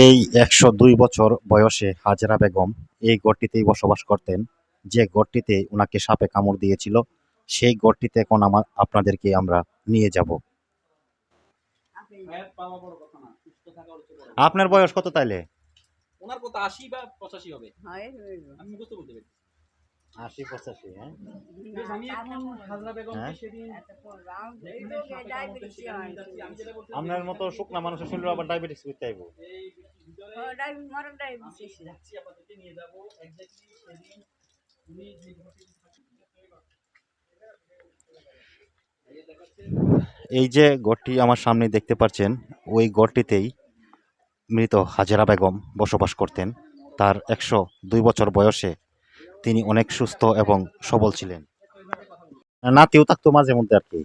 এই একশো দুই বছর বয়সে হাজরা বেগম এই গড়টিতেই বসবাস করতেন। যে গড়টিতে ওনাকে সাপে কামড় দিয়েছিল সেই গড়টিতে এখন আমার আপনাদেরকে আমরা নিয়ে যাব। আপনার বয়স কত তাইলে? ওনার কত আশি বা পঁচাশি হবে। আমি বুঝতে বলতে পারি। আশি পঁচাশি হ্যাঁ? হ্যাঁ? আপনার মতো শুকনা মানুষের শরীরে আবার ডায়াবেটিস করতে আইব। এই ভিতরে যাচ্ছি আপনাদেরকে নিয়ে যাব। এক্স্যাক্টলি সেদিন উনি যে গড়টি আমার সামনে দেখতে পাচ্ছেন ওই গড়টিতেই মৃত হাজেরা বেগম বসবাস করতেন। তার একশো দুই বছর বয়সে তিনি অনেক সুস্থ এবং সবল ছিলেন। নাতিও থাকতো মাঝে মধ্যে আর কি।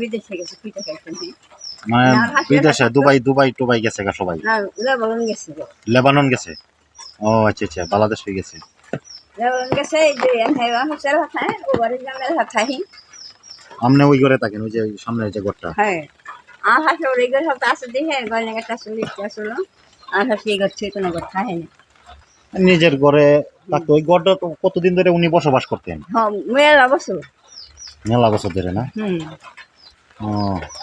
বিদেশে খাইতে মানে না, হাসিরা বিদেশে থাকতো। দুবাই দুবাই টুবাই গেছে গা সবাই। লেবানন গেছি গো। লেবানন গেছে? ও আচ্ছা আচ্ছা বাংলাদেশ হয়ে গেছে। লেবানন গেছে এই যে হেওয়া হোসের হাতায় ও বাড়ির জামের হাতায় আপনি ওই ঘরে থাকেন ওই যে সামনে যে ঘরটা? হ্যাঁ। আছে দেখে একটা চুলি কোনো না। নিজের ঘরে থাকতো। ওই ঘরটা তো কতদিন ধরে উনি বসবাস করতেন? হ্যাঁ মেয়ের অবশ্য মেলা বছর ধরে না? হুম। ও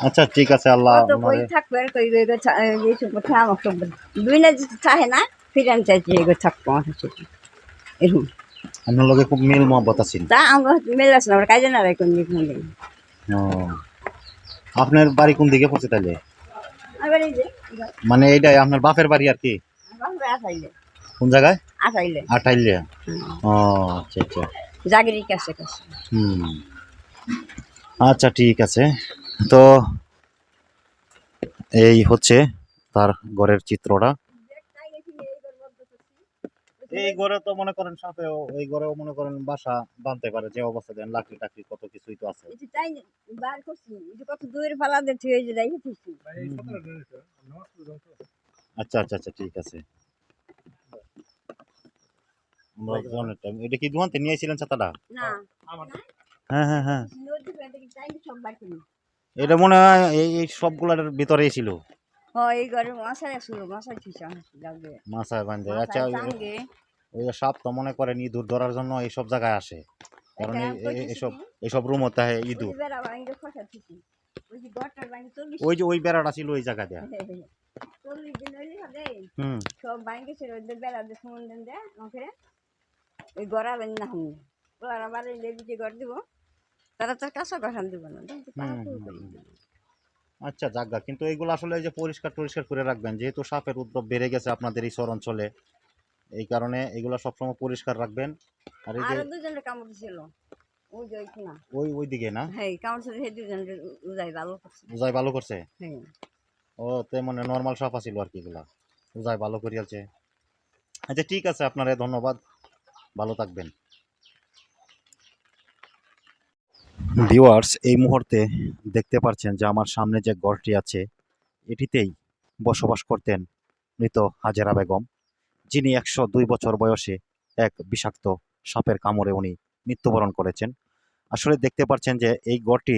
আচ্ছা ঠিক আছে আল্লাহ কত কই ওনারে- থাকবে আর কই এগুলো এই সব কথা আমার সব দুই না চাহে না ফিরান চাইছি এগুলো থাকব আমার কাছে। এরকম। আপনার লগে খুব মিল মহব্বত তা আমার মেলে আছে না আমার কাজে না রাখ কোন দিক মনে ও। আপনার বাড়ি কোন দিকে পড়ছে যে মানে এইটাই আপনার বাপের বাড়ি আর কি? কোন জায়গায়? আটাইলে। ও আচ্ছা আচ্ছা। জাগিরি কাছে কাছে। হুম। আচ্ছা ঠিক আছে। তো এই হচ্ছে তার ঘরের চিত্রটা। এই ঘরে তো মনে করেন সাথে এই ঘরেও মনে করেন বাসা বাঁধতে পারে যে অবস্থা দেন লাকড়ি টাকড়ি কত কিছুই তো আছে। এটা তাই বার করছি কত দূরে ফালা দিতে হয়ে যে দেখে আচ্ছা আচ্ছা আচ্ছা ঠিক আছে। আমরা জনের টাইম এটা কি দোকানতে নিয়ে ছাতাটা? না। হ্যাঁ হ্যাঁ হ্যাঁ। এটা মনে হয় এই এই সবগুলার ভিতরেই ছিল। এই ঘরে মশাই আসলো মশাই ছিছে লাগবে? মাছায় বান্ধে আচ্ছা ওই- সাপ তো মনে করেন ইঁদুর ধরার জন্য এইসব জায়গায় আসে। কারণ এই- এই- এইসব এইসব রুম হতে হয় ইঁদুর। ওই যে ওই বেড়াটা ছিল ওই জায়গা দেয়া হইলে হবে। হুম। সব ভাঙে ছিল ওদের বেড়া দিয়ে সমন দেন দেয় আমাকে ওই গড়া বানি না হুম ওরা বাড়ি লেবিতে গড় দিব তারা তার কাছে দিব না। আচ্ছা জায়গা কিন্তু এগুলো আসলে এই যে পরিষ্কার টরিষ্কার করে রাখবেন যেহেতু সাপের উদ্রব বেড়ে গেছে আপনাদের এই অঞ্চলে এই কারণে এগুলো সবসময় পরিষ্কার রাখবেন। আর এই যে আরও দুজনের কামড় ছিল। ওই ওই ওই দিকে না? হ্যাঁ কামড় ছিল সেই দুজনের উজাই ভালো করছে। উজাই ভালো করছে? হ্যাঁ। ও তে মানে নর্মাল সাপ আছিল আর কি এগুলা। উজাই ভালো করিয়াছে। আচ্ছা ঠিক আছে আপনারে ধন্যবাদ। ভালো থাকবেন। ভিউয়ার্স, এই মুহূর্তে দেখতে পাচ্ছেন যে আমার সামনে যে ঘরটি আছে, এটিতেই বসবাস করতেন মৃত হাজেরা বেগম, যিনি একশো দুই বছর বয়সে এক বিষাক্ত সাপের কামড়ে উনি মৃত্যুবরণ করেছেন। আসলে দেখতে পাচ্ছেন যে এই গড়টি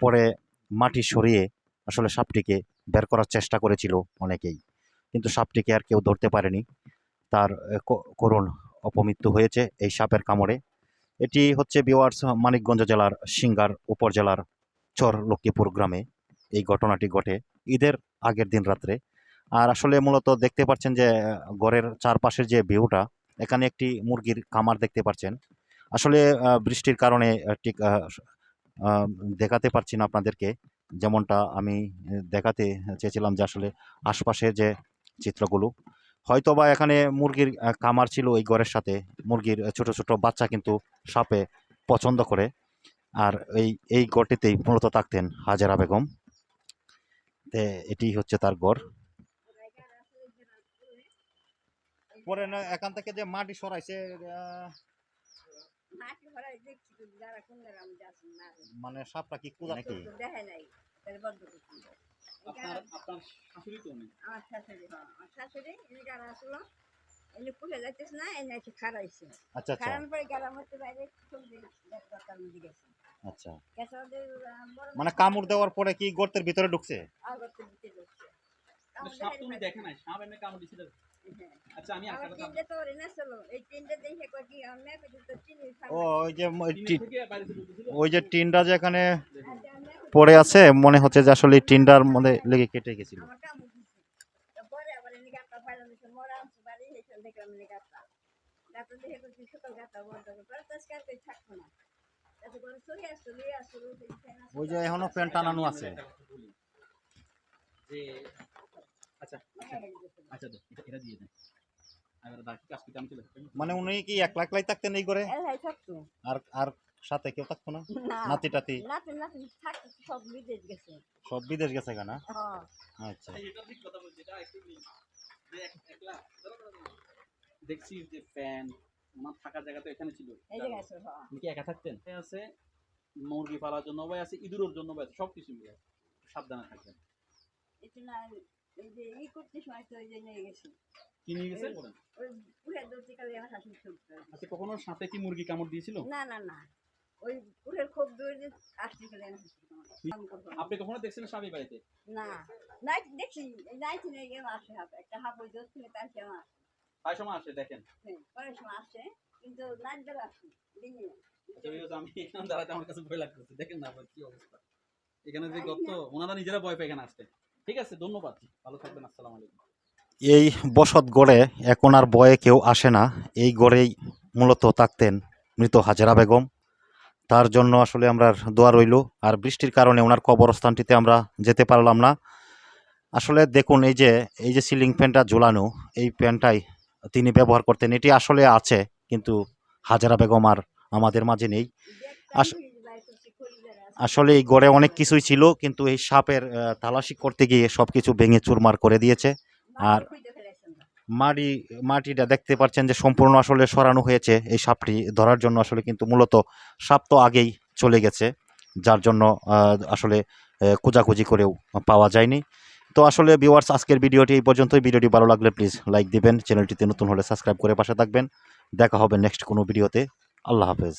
পরে মাটি সরিয়ে আসলে সাপটিকে বের করার চেষ্টা করেছিল অনেকেই, কিন্তু সাপটিকে আর কেউ ধরতে পারেনি। তার করুণ অপমৃত্যু হয়েছে এই সাপের কামড়ে। এটি হচ্ছে বিওয়ার্স মানিকগঞ্জ জেলার সিঙ্গার উপজেলার চর লক্ষ্মীপুর গ্রামে এই ঘটনাটি ঘটে ঈদের আগের দিন রাত্রে। আর আসলে মূলত দেখতে পাচ্ছেন যে ঘরের চারপাশের যে ভিউটা, এখানে একটি মুরগির খামার দেখতে পাচ্ছেন। আসলে বৃষ্টির কারণে ঠিক দেখাতে পারছি না আপনাদেরকে। যেমনটা আমি দেখাতে চেয়েছিলাম যে আসলে আশপাশের যে চিত্রগুলো হয়তো বা এখানে মুরগির খামার ছিল এই ঘরের সাথে। মুরগির ছোট ছোট বাচ্চা কিন্তু সাপে পছন্দ করে। আর এই এই ঘরটিতেই মূলত থাকতেন হাজারা বেগম। তে এটি হচ্ছে তার ঘর পরে না এখান থেকে যে মাটি সরাইছে মানে সাপটা কি কুদা নাকি আপনার আপনার শাশুড়ি তো আমার শাশুড়ি হ্যাঁ আমার শাশুড়ি যাইতেছে না খারাইছে আচ্ছা আচ্ছা। খারানোর পরে গেলাম হচ্ছে বাইরে সবজি দেখতে মধ্যে গেছে। আচ্ছা। মানে কামড় দেওয়ার পরে কি গর্তের ভিতরে ঢুকছে? আগতে দিতে যাচ্ছে সাপ তুমি দেখে নাই? সাপ এমনি কামড় দিছিল আচ্ছা আমি আমার একটা কথা। তিনটে তো রেনে চলো। এই তিনটে দেখে কই কি আমি কই তো চিনি ও ওই যে ওই যে টিনটা যেখানে পড়ে আছে মনে হচ্ছে যে আসলে টিনটার মধ্যে লেগে কেটে গেছিল। পাইলাম মরা আনছে বাড়ি দেখলাম দেখে না এত করে আসতো ওই যে এখনও প্যান্ট টানানো আছে। যে আচ্ছা আচ্ছা এটা দিয়ে দেন। মানে উনি কি একলা একলাই থাকতেন এই করে আর আর সাথে কেউ থাকতো না নাতি টাতি সব বিদেশ গেছে সব বিদেশ গেছে কেনা হ্যাঁ আচ্ছা দেখছি যে ফ্যান ওনার থাকার জায়গা তো এখানে ছিল। হ্যাঁ। আপনি কি একা থাকতেন? আছে মুরগি পালার জন্য ভাই আছে ইঁদুরের জন্য ভাই সব কিছু মিলে। সাবধানে থাকবেন। আমার আচ্ছা কখনো সাথে কি মুরগি কামড় দিয়েছিল? না না না। ওই পুরের খুব আসতে না। আপনি কখনো দেখছেন স্বামী বাড়িতে? না। নাই নাইছি নিয়ে গেলাম আসে হাফ। একটা হাফ ওই দোষ থেকে তার আমার প্রায় সময় আসে দেখেন। পরের সময় আসে কিন্তু নাচ বেলা আসি দিনে আচ্ছা আমি এখানে দাঁড়াতে আমার কাছে ভয় লাগতেছে। দেখেন না ভাই কি অবস্থা। এখানে যে গত ওনারা নিজেরা ভয় পায় এখানে আসতে ঠিক আছে ধন্যবাদ। ভালো থাকবেন আসসালামু আলাইকুম। এই বসত গড়ে এখন আর বয়ে কেউ আসে না। এই গড়েই মূলত থাকতেন মৃত হাজেরা বেগম। তার জন্য আসলে আমরা দোয়া রইল। আর বৃষ্টির কারণে ওনার কবরস্থানটিতে আমরা যেতে পারলাম না। আসলে দেখুন, এই যে এই যে সিলিং ফ্যানটা ঝোলানো, এই ফ্যানটাই তিনি ব্যবহার করতেন। এটি আসলে আছে, কিন্তু হাজারা বেগম আর আমাদের মাঝে নেই। আস- আসলে এই গড়ে অনেক কিছুই ছিল, কিন্তু এই সাপের তালাশি করতে গিয়ে সব কিছু ভেঙে চুরমার করে দিয়েছে। আর- মাটি মাটিটা দেখতে পাচ্ছেন যে সম্পূর্ণ আসলে সরানো হয়েছে এই সাপটি ধরার জন্য আসলে কিন্তু মূলত সাপ তো আগেই চলে গেছে, যার জন্য আসলে খোঁজাখুঁজি করেও পাওয়া যায়নি। তো আসলে ভিউয়ার্স আজকের ভিডিওটি এই পর্যন্তই। ভিডিওটি ভালো লাগলে প্লিজ লাইক দিবেন। চ্যানেলটিতে নতুন হলে সাবস্ক্রাইব করে পাশে থাকবেন। দেখা হবে নেক্সট কোনো ভিডিওতে। আল্লাহ হাফেজ।